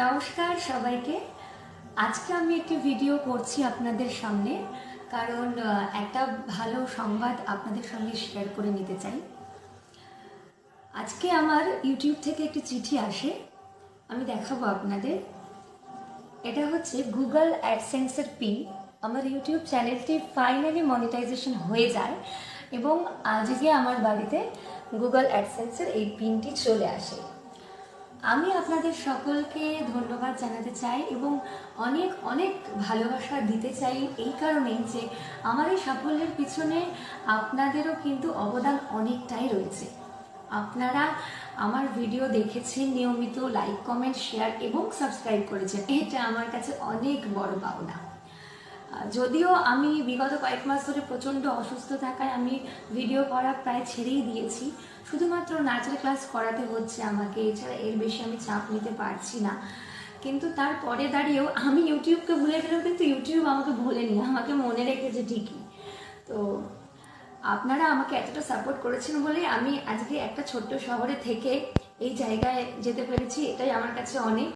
নমস্কার সবাইকে। আজকে আমি একটি ভিডিও করছি আপনাদের সামনে, কারণ একটা ভালো সংবাদ আপনাদের সঙ্গে শেয়ার করে নিতে চাই। আজকে আমার ইউটিউব থেকে একটি চিঠি আসে, আমি দেখাবো আপনাদের। এটা হচ্ছে গুগল অ্যাডসেন্সের পিন আমার ইউটিউব চ্যানেলটি ফাইনালি মনিটাইজেশন হয়ে যায় এবং আজকে আমার বাড়িতে গুগল অ্যাডসেন্সের এই পিনটি চলে আসে। আমি আপনাদের সকলকে ধন্যবাদ জানাতে চাই এবং অনেক অনেক ভালোবাসা দিতে চাই এই কারণেই যে আমার এই সাফল্যের পিছনে আপনাদেরও কিন্তু অবদান অনেকটাই রয়েছে। আপনারা আমার ভিডিও দেখেছেন, নিয়মিত লাইক কমেন্ট শেয়ার এবং সাবস্ক্রাইব করেছেন। এটা আমার কাছে অনেক বড় পাওনা। যদিও আমি বিগত কয়েক মাস ধরে প্রচণ্ড অসুস্থ থাকায় আমি ভিডিও করা প্রায় ছেড়েই দিয়েছি। শুধুমাত্র নাচের ক্লাস করাতে হচ্ছে আমাকে, এছাড়া এর বেশি আমি চাপ নিতে পারছি না। কিন্তু তারপরে দাঁড়িয়েও আমি ইউটিউবকে ভুলে গেলেও কিন্তু ইউটিউব আমাকে ভুলেনি, আমাকে মনে রেখেছে ঠিকই। তো আপনারা আমাকে এতটা সাপোর্ট করেছেন বলে আমি আজকে একটা ছোট্ট শহরে থেকে এই জায়গায় যেতে পেরেছি, এটাই আমার কাছে অনেক।